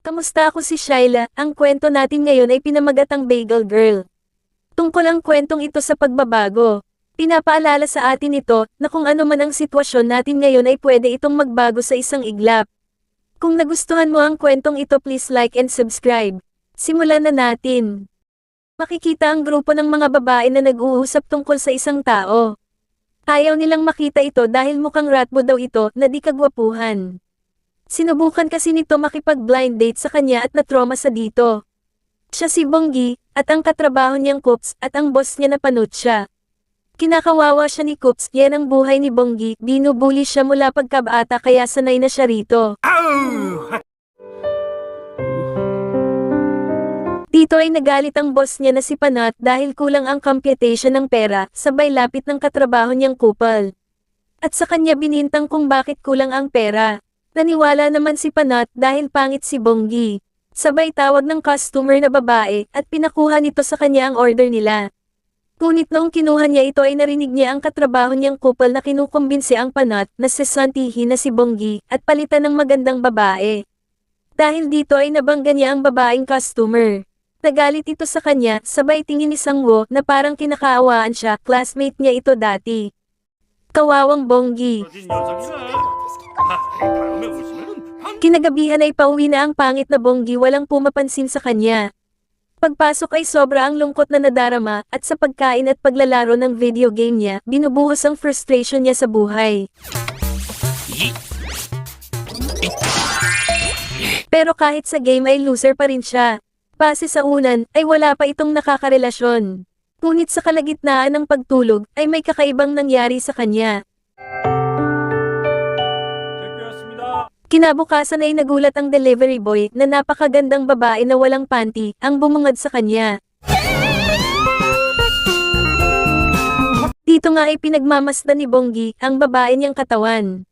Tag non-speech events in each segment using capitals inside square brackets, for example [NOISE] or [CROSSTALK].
Kamusta ako si Shyla? Ang kwento natin ngayon ay pinamagatang Bagel Girl. Tungkol ang kwentong ito sa pagbabago. Pinapaalala sa atin ito na kung ano man ang sitwasyon natin ngayon ay pwede itong magbago sa isang iglap. Kung nagustuhan mo ang kwentong ito please like and subscribe. Simulan na natin. Makikita ang grupo ng mga babae na nag-uusap tungkol sa isang tao. Ayaw nilang makita ito dahil mukhang ratbo daw ito na di kagwapuhan. Sinubukan kasi nito makipag-blind date sa kanya at na-trauma sa dito. Siya si Bonggi, at ang katrabaho niyang Coops at ang boss niya na panot. Kinakawawa siya ni Coops, yan ang buhay ni Bonggi, binubuli siya mula pagkabata kaya sanay na siya rito. Dito ay nagalit ang boss niya na si Panat dahil kulang ang computation ng pera, sabay lapit ng katrabaho niyang kupal. At sa kanya binintang kung bakit kulang ang pera. Naniwala naman si Panat dahil pangit si Bonggi. Sabay tawag ng customer na babae at pinakuha nito sa kanya ang order nila. Ngunit noong kinuha niya ito ay narinig niya ang katrabaho niyang kupal na kinukumbinsi ang Panat na si Santihi na si Bonggi at palitan ng magandang babae. Dahil dito ay nabangga niya ang babaeng customer. Nagalit ito sa kanya, sabay tingin ni Sangwo na parang kinakaawaan siya, classmate niya ito dati. Kawawang Bonggi. Kinagabihan ay pauwi na ang pangit na Bonggi walang pumapansin sa kanya. Pagpasok ay sobra ang lungkot na nadarama at sa pagkain at paglalaro ng video game niya, binubuhos ang frustration niya sa buhay. Pero kahit sa game ay loser pa rin siya. Base sa unan, ay wala pa itong nakakarelasyon. Ngunit sa kalagitnaan ng pagtulog, ay may kakaibang nangyari sa kanya. Kinabukasan ay nagulat ang delivery boy na napakagandang babae na walang panty ang bumungad sa kanya. Dito nga ay pinagmamasdan ni Bonggi ang babae niyang katawan.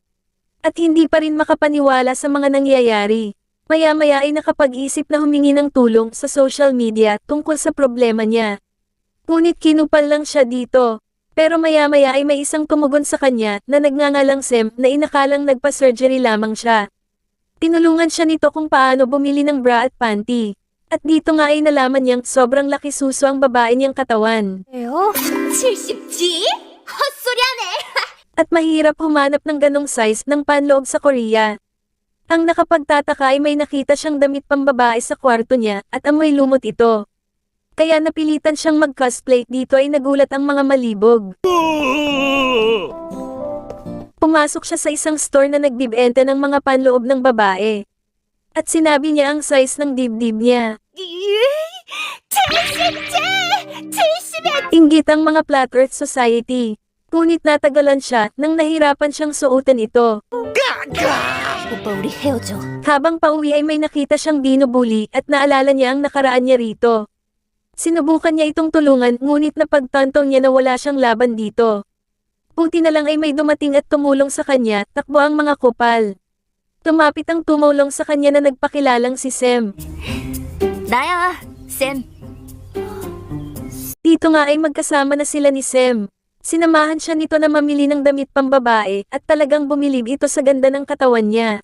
At hindi pa rin makapaniwala sa mga nangyayari. Maya-maya ay nakapag-isip na humingi ng tulong sa social media tungkol sa problema niya. Ngunit kinupal lang siya dito. Pero maya-maya ay may isang tumugon sa kanya na nagngangalang Sem na inakalang nagpa-surgery lamang siya. Tinulungan siya nito kung paano bumili ng bra at panty. At dito nga ay nalaman niyang sobrang laki suso ang babae niyang katawan. Eyo? 70G? Hasuryan At mahirap humanap ng ganong size ng panloob sa Korea. Ang nakapagtataka ay may nakita siyang damit pambabae sa kwarto niya at amoy lumot ito kaya napilitan siyang mag-cosplay dito ay nagulat ang mga malibog. Pumasok siya sa isang store na nagbibenta ng mga panloob ng babae. At sinabi niya ang size ng dibdib niya. Inggit ang mga Flat Earth Society. Ngunit natagalan siya nang nahirapan siyang suotan ito. Habang pauwi ay may nakita siyang dinobuli at naalala niya ang nakaraan niya rito. Sinubukan niya itong tulungan ngunit napagtanto niya na wala siyang laban dito. Buti na lang ay may dumating at tumulong sa kanya, takbo ang mga kupal. Tumapit ang tumulong sa kanya na nagpakilalang si Sem. Daya, Sem. Dito nga ay magkasama na sila ni Sem. Sinamahan siya nito na mamili ng damit pambabae at talagang bumilib ito sa ganda ng katawan niya.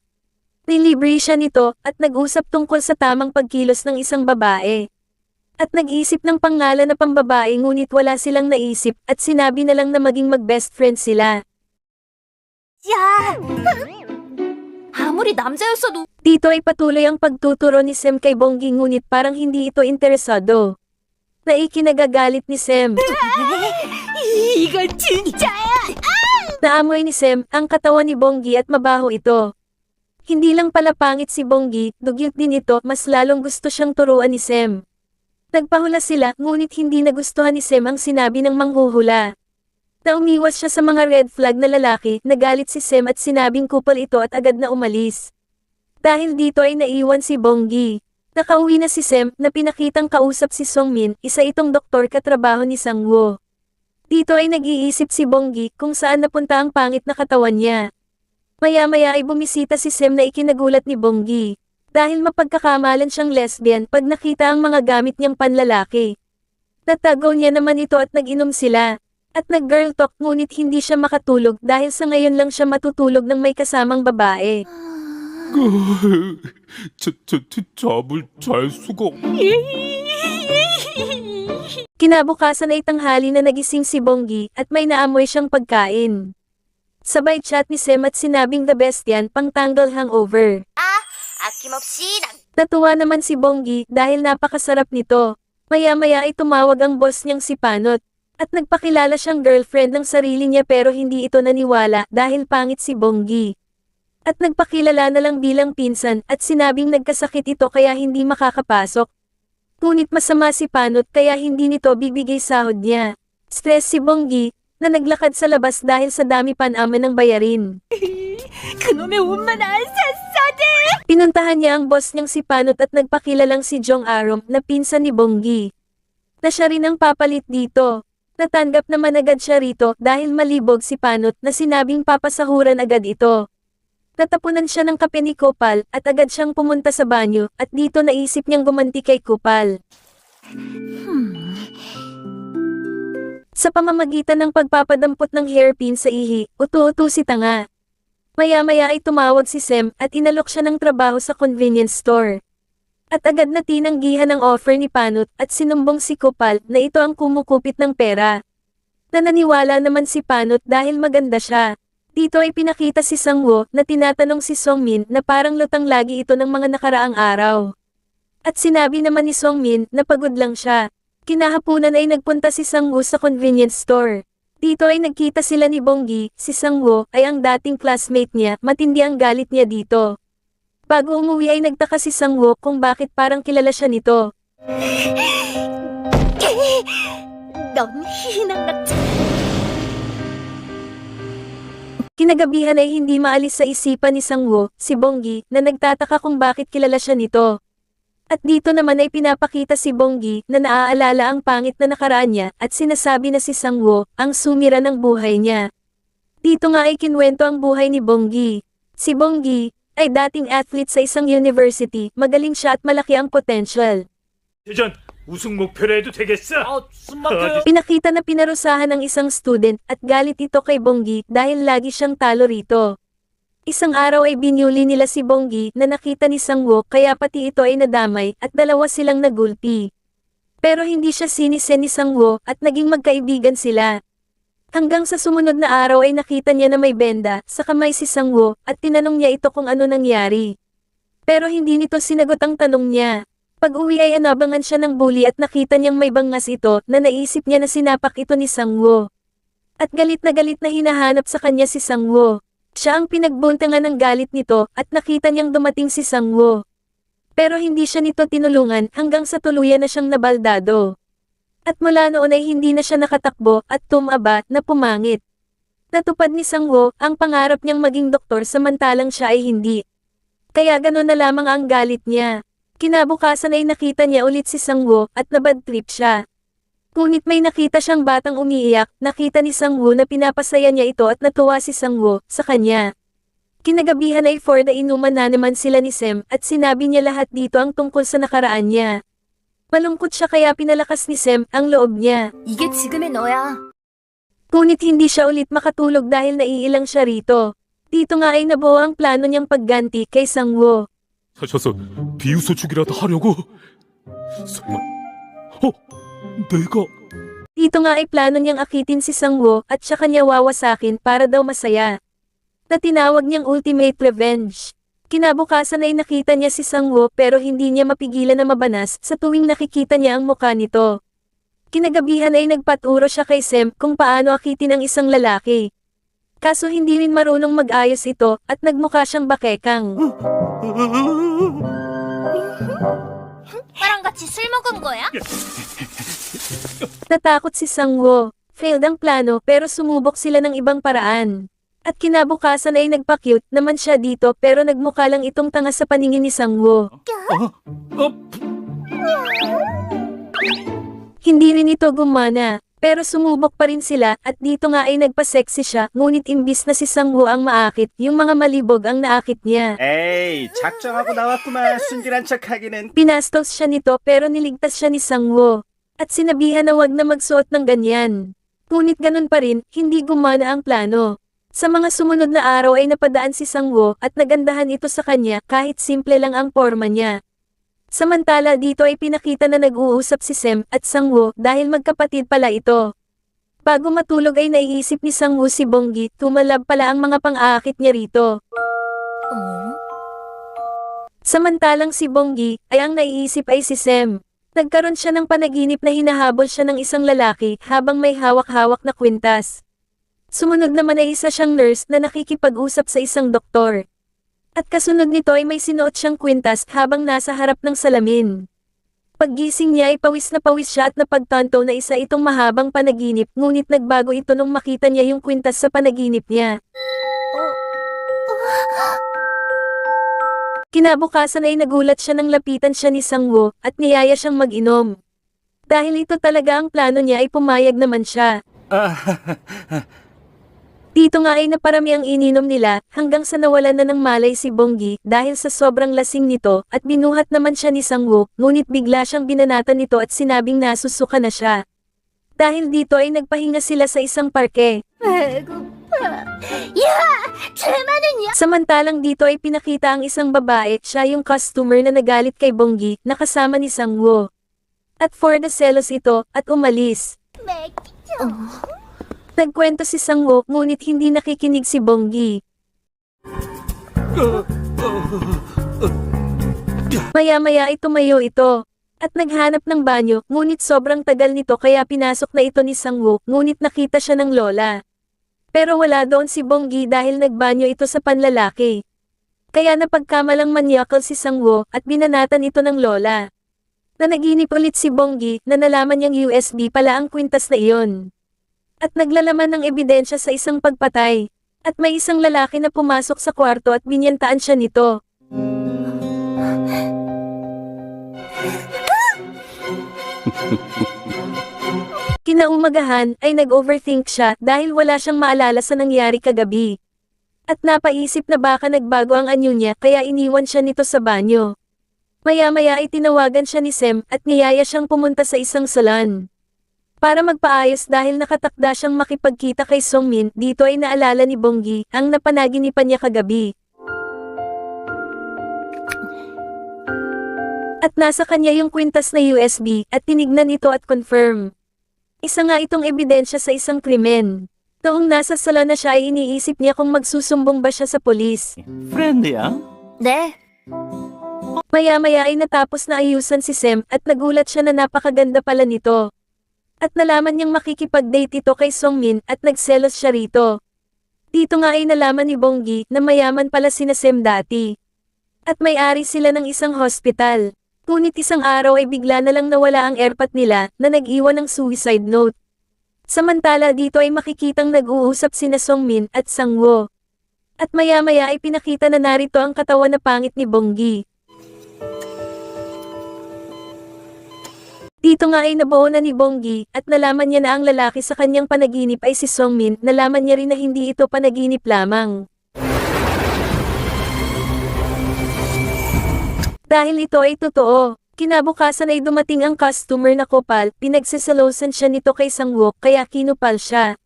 Nilibre siya nito at nag-usap tungkol sa tamang pagkilos ng isang babae. At nag-isip ng pangalan na pambabae ngunit wala silang naisip at sinabi na lang na maging mag-best friend sila. 야! 아무리 남자였어도 Dito ay patuloy ang pagtuturo ni Sem kay Bonggi ngunit parang hindi ito interesado. Naikinagagalit ni Sem. [LAUGHS] 이건 진짜야! Naamoy ni Sem ang katawan ni Bonggi at mabaho ito. Hindi lang pala pangit si Bonggi, dugyot din ito, mas lalong gusto siyang turuan ni Sem. Nagpahula sila, ngunit hindi nagustuhan ni Sem ang sinabi ng manghuhula. Naumiwas siya sa mga red flag na lalaki, nagalit si Sem at sinabing kupal ito at agad na umalis. Dahil dito ay naiwan si Bonggi. Nakauwi na si Sem na pinakitang kausap si Songmin, isa itong doktor katrabaho ni Sangwo. Dito ay nag-iisip si Bonggi kung saan napunta ang pangit na katawan niya. Maya-maya ay bumisita si Sem na ikinagulat ni Bonggi dahil mapagkakamalan siyang lesbian pag nakita ang mga gamit niyang panlalaki. Natago niya naman ito at nag-inom sila, at nag-girl talk ngunit hindi siya makatulog dahil sa ngayon lang siya matutulog ng may kasamang babae. [LAUGHS] [LAUGHS] Kinabukasan ay tanghali na nagising si Bonggi at may naamoy siyang pagkain. Sabay chat ni Sem at sinabing the best yan pang tanggal hangover akimopsinang. Natuwa naman si Bonggi dahil napakasarap nito. Maya-maya ay tumawag ang boss niyang si Panot. At nagpakilala siyang girlfriend ng sarili niya pero hindi ito naniwala dahil pangit si Bonggi. At nagpakilala na lang bilang pinsan at sinabing nagkasakit ito kaya hindi makakapasok. Ngunit masama si Panot kaya hindi nito bibigay sahod niya. Stress si Bonggi na naglakad sa labas dahil sa dami panaman ng bayarin. [LAUGHS] Pinuntahan niya ang boss niyang si Panot at nagpakilalang si Jong Arom na pinsan ni Bonggi. Na siya rin ang papalit dito. Natanggap naman agad siya rito dahil malibog si Panot na sinabing papasahuran agad ito. Natapunan siya ng kape ni Kopal at agad siyang pumunta sa banyo at dito naisip niyang gumanti kay Kopal. Hmm, sa pamamagitan ng pagpapadampot ng hairpin sa ihi, utu-utu si tanga. Maya-maya ay tumawag si Sem at inalok siya ng trabaho sa convenience store. At agad na tinanggihan ang offer ni Panot at sinumbong si Kupal na ito ang kumukupit ng pera. Nananiwala naman si Panot dahil maganda siya. Dito ay pinakita si Sangwo na tinatanong si Songmin na parang lutang lagi ito ng mga nakaraang araw. At sinabi naman ni Songmin na pagod lang siya. Kinahapunan ay nagpunta si Sangwoo sa convenience store. Dito ay nagkita sila ni Bonggi, si Sangwoo ay ang dating classmate niya, matindi ang galit niya dito. Bago umuwi ay nagtaka si Sangwoo kung bakit parang kilala siya nito. Kinagabihan ay hindi maalis sa isipan ni Sangwoo, si Bonggi, na nagtataka kung bakit kilala siya nito. At dito naman ay pinapakita si Bonggi na naaalala ang pangit na nakaraan niya at sinasabi na si Sangwo ang sumira ng buhay niya. Dito nga ay kinwento ang buhay ni Bonggi. Si Bonggi ay dating athlete sa isang university, magaling siya at malaki ang potential. 대전 우승 목표로 해도 되겠어? 아, 숨막혀. Pinakita na pinarusahan ng isang student at galit ito kay Bonggi dahil lagi siyang talo rito. Isang araw ay binyuli nila si Bonggi na nakita ni Sangwo kaya pati ito ay nadamay at dalawa silang nagulpi. Pero hindi siya sinisen ni Sangwo at naging magkaibigan sila. Hanggang sa sumunod na araw ay nakita niya na may benda sa kamay si Sangwo at tinanong niya ito kung ano nangyari. Pero hindi nito sinagot ang tanong niya. Pag-uwi ay anabangan siya ng bully at nakita niyang may bangas ito na naisip niya na sinapak ito ni Sangwo. At galit na galit na hinahanap sa kanya si Sangwo. Siya ang pinagbuntangan ng galit nito at nakita niyang dumating si Sangwo. Pero hindi siya nito tinulungan hanggang sa tuluyan na siyang nabaldado. At mula noon ay hindi na siya nakatakbo at tumaba na pumangit. Natupad ni Sangwo ang pangarap niyang maging doktor samantalang siya ay hindi. Kaya gano'n na lamang ang galit niya. Kinabukasan ay nakita niya ulit si Sangwo at nabad trip siya. Ngunit may nakita siyang batang umiiyak, nakita ni Sangwo na pinapasaya niya ito at natuwa si Sangwo sa kanya. Kinagabihan ay for the inuman na naman sila ni Sem at sinabi niya lahat dito ang tungkol sa nakaraan niya. Malungkot siya kaya pinalakas ni Sem ang loob niya. 이게 지금의 너야. Ngunit hindi siya ulit makatulog dahil naiilang siya rito. Dito nga ay nabuo ang plano niyang pagganti kay Sangwo. 사셔서 비웃어주기라도 하려고? 설마... 어? 내가... Dito nga ay plano niyang akitin si Sangwo at siya kanya wawasakin para daw masaya. Na tinawag niyang ultimate revenge. Kinabukasan ay nakita niya si Sangwo pero hindi niya mapigilan na mabanas sa tuwing nakikita niya ang mukha nito. Kinagabihan ay nagpaturo siya kay Sem kung paano akitin ang isang lalaki. Kaso hindi rin marunong mag-ayos ito at nagmukha siyang bakekang. 오빠랑 같이 술 먹은 거야? Natakot si Sangwo. Failed ang plano pero sumubok sila ng ibang paraan. At kinabukasan ay nagpa-cute naman siya dito pero nagmukha lang itong tanga sa paningin ni Sangwo. 어? Hindi rin ito gumana. Pero sumubok pa rin sila at dito nga ay nagpa-sexy siya ngunit imbis na si Sangwo ang maakit, yung mga malibog ang naakit niya. 에이 작정하고 나왔구만 순진한 척하기는 Pinastos siya nito pero niligtas siya ni Sangwo. At sinabihan na wag na magsuot ng ganyan. Ngunit ganun pa rin, hindi gumana ang plano. Sa mga sumunod na araw ay napadaan si Sangwo at nagandahan ito sa kanya kahit simple lang ang forma niya. Samantala dito ay pinakita na nag-uusap si Sem at Sangwo dahil magkapatid pala ito. Bago matulog ay naiisip ni Sangwoo si Bonggi, tumalab pala ang mga pang-aakit niya rito. Samantalang si Bonggi, ay ang naiisip ay si Sem. Nagkaroon siya ng panaginip na hinahabol siya ng isang lalaki habang may hawak-hawak na kwintas. Sumunod naman ay isa siyang nurse na nakikipag-usap sa isang doktor. At kasunod nito ay may sinuot siyang kwintas habang nasa harap ng salamin. Paggising niya ay pawis na pawis siya at napagtanto na isa itong mahabang panaginip ngunit nagbago ito nung makita niya yung kwintas sa panaginip niya. Kinabukasan ay nagulat siya nang lapitan siya ni Sangwo at niyaya siyang mag-inom. Dahil ito talaga ang plano niya ay pumayag naman siya. [LAUGHS] Dito nga ay naparami ang ininom nila, hanggang sa nawalan na ng malay si Bonggi, dahil sa sobrang lasing nito, at binuhat naman siya ni Sangwook, ngunit bigla siyang binanatan nito at sinabing nasusuka na siya. Dahil dito ay nagpahinga sila sa isang parke. Samantalang dito ay pinakita ang isang babae, siya yung customer na nagalit kay Bonggi, nakasama ni Sangwo. At for the selos ito, at umalis. Oh. Nagkwento si Sangwo ngunit hindi nakikinig si Bonggi. Maya-maya ay tumayo ito. At naghanap ng banyo, ngunit sobrang tagal nito kaya pinasok na ito ni Sangwo, ngunit nakita siya ng lola. Pero wala doon si Bonggi dahil nagbanyo ito sa panlalaki. Kaya napagkamalang manyakal si Sangwo at binanatan ito ng lola. Nanaginip ulit si Bonggi na nalaman niyang USB pala ang kwintas na iyon. At naglalaman ng ebidensya sa isang pagpatay. At may isang lalaki na pumasok sa kwarto at binyantaan siya nito. [LAUGHS] Kinaumagahan ay nag-overthink siya dahil wala siyang maalala sa nangyari kagabi. At napaisip na baka nagbago ang anyo niya kaya iniwan siya nito sa banyo. Maya-maya ay tinawagan siya ni Sem at niyaya siyang pumunta sa isang salon para magpaayos dahil nakatakda siyang makipagkita kay Songmin, dito ay naalala ni Bonggi, ang napanaginipan niya kagabi. At nasa kanya yung kwintas na USB, at tinignan ito at confirm. Isa nga itong ebidensya sa isang krimen. Taong nasa sala na siya ay iniisip niya kung magsusumbong ba siya sa polis. Friendly ah? De. Maya-maya ay natapos na ayusan si Sem at nagulat siya na napakaganda pala nito. At nalaman niyang makikipag-date ito kay Songmin at nagselos siya rito. Dito nga ay nalaman ni Bonggi na mayaman pala sina Sem dati. At may-ari sila ng isang hospital. Ngunit isang araw ay bigla na lang nawala ang airpat nila na nag-iwan ng suicide note. Samantala dito ay makikitang nag-uusap sina Songmin at Sangwo. At maya-maya ay pinakita na narito ang katawan na pangit ni Bonggi. Dito nga ay nabuo na ni Bonggi at nalaman niya na ang lalaki sa kanyang panaginip ay si Songmin, nalaman niya rin na hindi ito panaginip lamang. Dahil ito ay totoo, kinabukasan ay dumating ang customer na kopal, pinagsasalosan siya nito kay Sangwo kaya kinupal siya.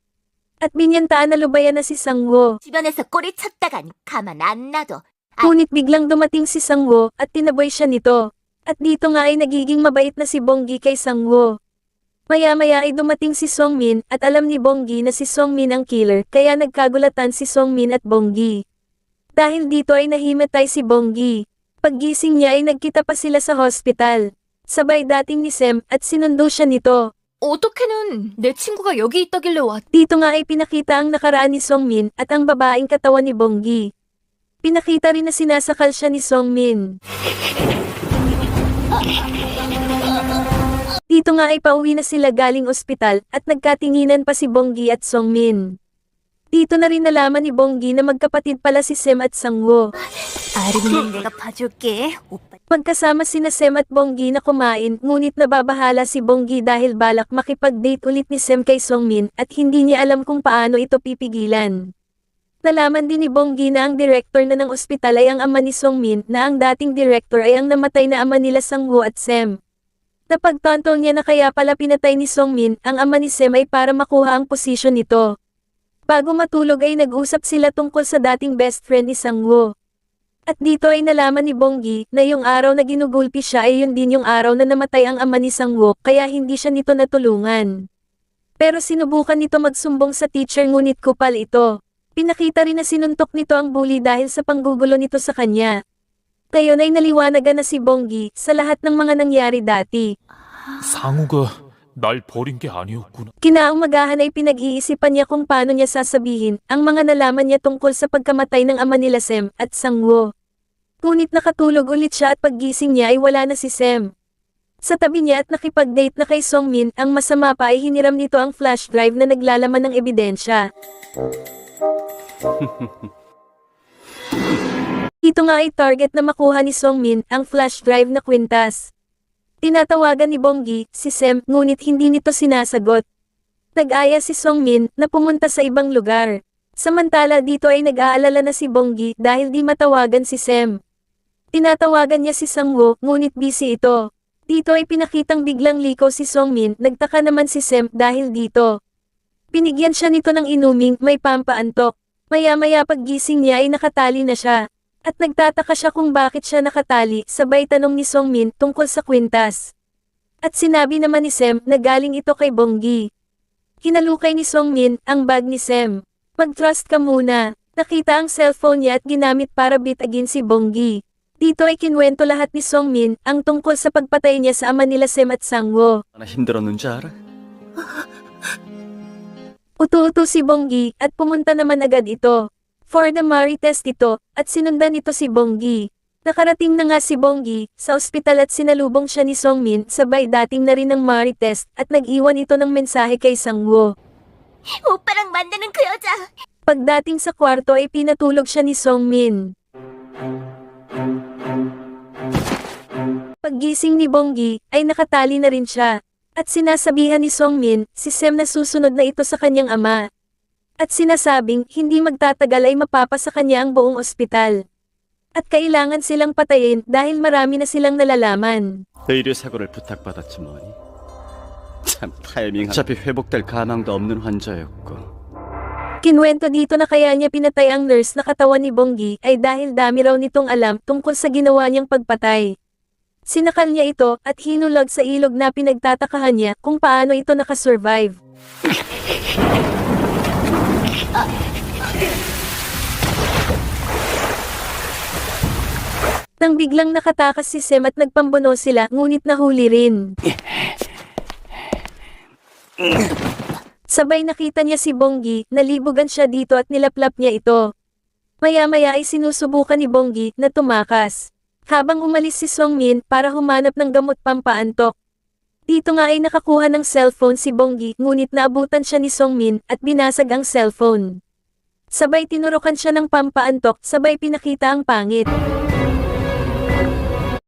At binyantaan na lubayan na si Sangwo. 주변에서 꼬리 쳤다간 가만 안 놔둬. Ngunit biglang dumating si Sangwo at tinaboy siya nito. At dito nga ay nagiging mabait na si Bonggi kay Sangwo. Maya-maya ay dumating si Songmin at alam ni Bonggi na si Songmin ang killer kaya nagkagulatan si Songmin at Bonggi. Dahil dito ay nahimatay si Bonggi. Paggising niya ay nagkita pa sila sa hospital. Sabay dating ni Sem at sinundo siya nito. 어떻게는 내 친구가 여기 있다길래 왔. Dito nga ay pinakita ang nakaraan ni Songmin at ang babaeng katawan ni Bonggi. Pinakita rin na sinasakal siya ni Songmin. Dito nga ay pauwi na sila galing ospital at nagkatinginan pa si Bonggi at Songmin. Dito na rin nalaman ni Bonggi na magkapatid pala si Sem at Sangwo. Magkasama si na Sem at Bonggi na kumain, ngunit nababahala si Bonggi dahil balak makipag-date ulit ni Sem kay Songmin at hindi niya alam kung paano ito pipigilan. Nalaman din ni Bonggi na ang director na ng ospital ay ang ama ni Songmin na ang dating director ay ang namatay na ama nila Sangwoo at Sem. Napagtanto niya na kaya pala pinatay ni Songmin ang ama ni Sem ay para makuha ang posisyon nito. Bago matulog ay nag-usap sila tungkol sa dating best friend ni Sangwoo. At dito ay nalaman ni Bonggi na yung araw na ginugulpi siya ay yun din yung araw na namatay ang ama ni Sangwoo kaya hindi siya nito natulungan. Pero sinubukan nito magsumbong sa teacher ngunit kupal ito. Pinakita rin na sinuntok nito ang bully dahil sa panggugulo nito sa kanya. Ngayon ay naliwanagan na si Bonggi sa lahat ng mga nangyari dati. 상우가 날 버린 게 아니었구나. Kinaumagahan ay pinag-iisipan niya kung paano niya sasabihin ang mga nalaman niya tungkol sa pagkamatay ng ama nila Sem at Sangwo. Ngunit nakatulog ulit siya at paggising niya ay wala na si Sem. Sa tabi niya at nakipag-date na kay Songmin, ang masama pa ay hiniram nito ang flash drive na naglalaman ng ebidensya. [LAUGHS] Ito nga ay target na makuha ni Songmin ang flash drive na kwintas. Tinatawagan ni Bonggi si Sem ngunit hindi nito sinasagot. Nag-aya si Songmin na pumunta sa ibang lugar. Samantala dito ay nag-aalala na si Bonggi dahil di matawagan si Sem. Tinatawagan niya si Sangwoo ngunit busy ito. Dito ay pinakitang biglang liko si Songmin, nagtaka naman si Sem dahil dito. Binigyan siya nito ng inuming may pampaantok. Maya-maya paggising niya ay nakatali na siya. At nagtataka siya kung bakit siya nakatali, sabay tanong ni Songmin tungkol sa kwintas. At sinabi naman ni Sem na galing ito kay Bonggi. Hinalukay ni Songmin ang bag ni Sem. Mag-trust ka muna. Nakita ang cellphone niya at ginamit para bitagin si Bonggi. Dito ay kinwento lahat ni Songmin ang tungkol sa pagpatay niya sa ama nila Sem at Sangwo. 얼마나 힘들었는지 알아? Uto-uto si Bonggi at pumunta naman agad ito. For the Marites ito at sinundan ito si Bonggi. Nakarating na nga si Bonggi sa ospital at sinalubong siya ni Songmin sabay dating na rin ng Marites at nag-iwan ito ng mensahe kay Sangwo. Oh, parang banda ng Kyoja! Pagdating sa kwarto ay pinatulog siya ni Songmin. Paggising ni Bonggi ay nakatali na rin siya At sinasabihan ni Songmin si Sem na susunod na ito sa kanyang ama. At sinasabing hindi magtatagal ay mapapa sa kanya ang buong ospital. At kailangan silang patayin dahil marami na silang nalalaman. 의료 사고를 부탁받았지 뭐니. 참 타이밍 어차피 회복될 가망도 없는 환자였고 Kinwento dito na kaya niya pinatay ang nurse na katawan ni Bonggi ay dahil dami raw nitong alam tungkol sa ginawa niyang pagpatay. Sinakal niya ito at hinulog sa ilog na pinagtatakahan niya kung paano ito nakasurvive. Nang biglang nakatakas si Sem at nagpambono sila ngunit nahuli rin. Sabay nakita niya si Bonggi, nalibugan siya dito at nilaplap niya ito. Maya-maya ay sinusubukan ni Bonggi na tumakas. Habang umalis si Song Min para humanap ng gamot pampaantok, dito nga ay nakakuha ng cellphone si Bonggi ngunit naabutan siya ni Song Min at binasag ang cellphone. Sabay tinurukan siya ng pampaantok, sabay pinakita ang pangit.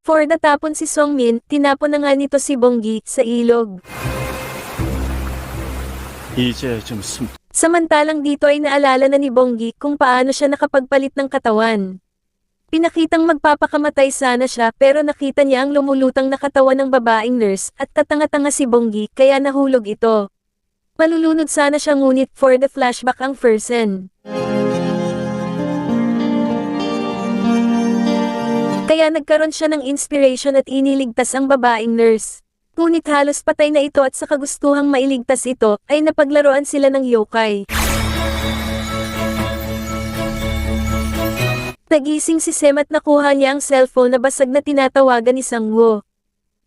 For natapon si Song Min, tinapon na nga nito si Bonggi sa ilog. Samantalang dito ay naalala na ni Bonggi kung paano siya nakapagpalit ng katawan. Pinakitang magpapakamatay sana siya pero nakita niya ang lumulutang na katawan ng babaeng nurse at tatanga-tanga si Bonggi kaya nahulog ito. Malulunod sana siya ngunit for the flashback ang Fersen. Kaya nagkaroon siya ng inspiration at iniligtas ang babaeng nurse. Ngunit halos patay na ito at sa kagustuhang mailigtas ito, ay napaglaruan sila ng yokai. Nagising si Sem at nakuha niya ang cellphone na basag na tinatawagan ni Sangwo.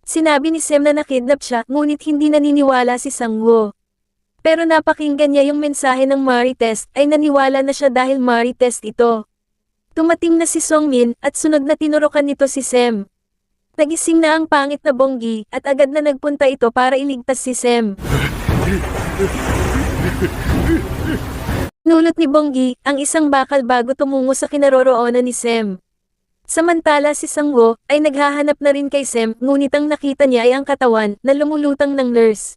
Sinabi ni Sem na nakidnap siya, ngunit hindi naniniwala si Sangwo. Pero napakinggan niya yung mensahe ng Maritest, ay naniwala na siya dahil Maritest ito. Tumating na si Songmin at sunod na tinurukan nito si Sem. Nagising na ang pangit na Bonggi at agad na nagpunta ito para iligtas si Sem. [LAUGHS] Nulot ni Bonggi ang isang bakal bago tumungo sa kinaroroonan ni Sem. Samantala si Sangwo ay naghahanap na rin kay Sem ngunit ang nakita niya ay ang katawan na lumulutang ng nurse.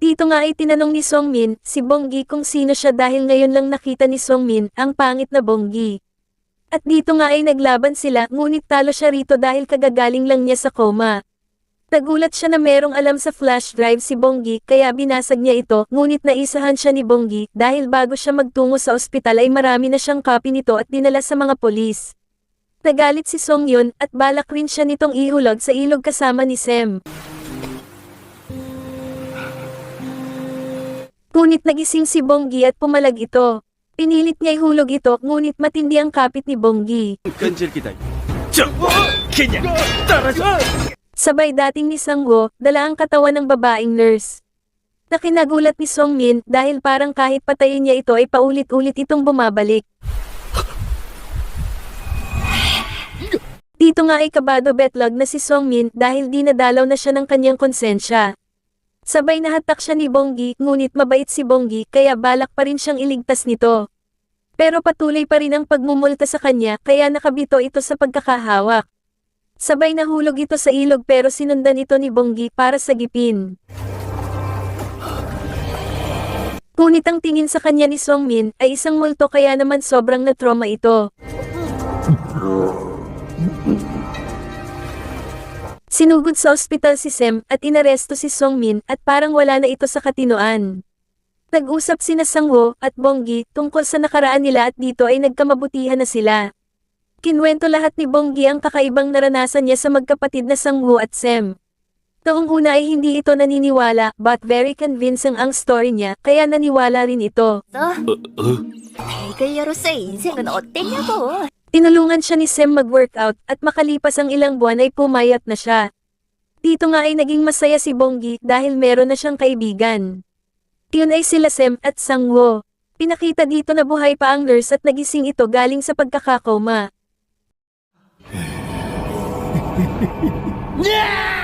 Dito nga ay tinanong ni Songmin si Bonggi kung sino siya dahil ngayon lang nakita ni Songmin ang pangit na Bonggi. At dito nga ay naglaban sila ngunit talo siya rito dahil kagagaling lang niya sa coma. Nagulat siya na merong alam sa flash drive si Bonggi kaya binasag niya ito ngunit naisahan siya ni Bonggi dahil bago siya magtungo sa ospital ay marami na siyang copy nito at dinala sa mga polis. Nagalit si Song Yun at balak rin siya nitong ihulog sa ilog kasama ni Sem. Ngunit nagising si Bonggi at pumalag ito. Pinilit niya ihulog ito ngunit matindi ang kapit ni Bonggi. Ganjil kita. Kanya! Tara! Sabay dating ni Sanggo, dala ang katawan ng babaeng nurse. Nakinagulat ni Song Min dahil parang kahit patayin niya ito ay paulit-ulit itong bumabalik. Dito nga ay kabado betlag na si Song Min dahil di nadalaw na siya ng kanyang konsensya. Sabay nahatak siya ni Bonggi, ngunit mabait si Bonggi kaya balak pa rin siyang iligtas nito. Pero patuloy pa rin ang pagmumulta sa kanya kaya nakabito ito sa pagkakahawak. Sabay nahulog ito sa ilog pero sinundan ito ni Bonggi para sa gipin. Ngunit ang tingin sa kanya ni Songmin ay isang multo kaya naman sobrang na-trauma ito. Sinugod sa ospital si Sem at inaresto si Songmin at parang wala na ito sa katinoan. Nag-usap sina Sangho at Bonggi tungkol sa nakaraan nila at dito ay nagkamabutihan na sila. Kinwento lahat ni Bonggi ang kakaibang naranasan niya sa magkapatid na Sangwoo at Sem. Noong una ay hindi ito naniniwala but very convincing ang story niya kaya naniwala rin ito. 대글녀로서의 인생은 어땠냐고. Tinulungan siya ni Sem mag-workout at makalipas ang ilang buwan ay pumayat na siya. Dito nga ay naging masaya si Bonggi dahil meron na siyang kaibigan. Yun ay sila Sem at Sangwo. Pinakita dito na buhay pa ang nurse at nagising ito galing sa pagkakakoma. 야!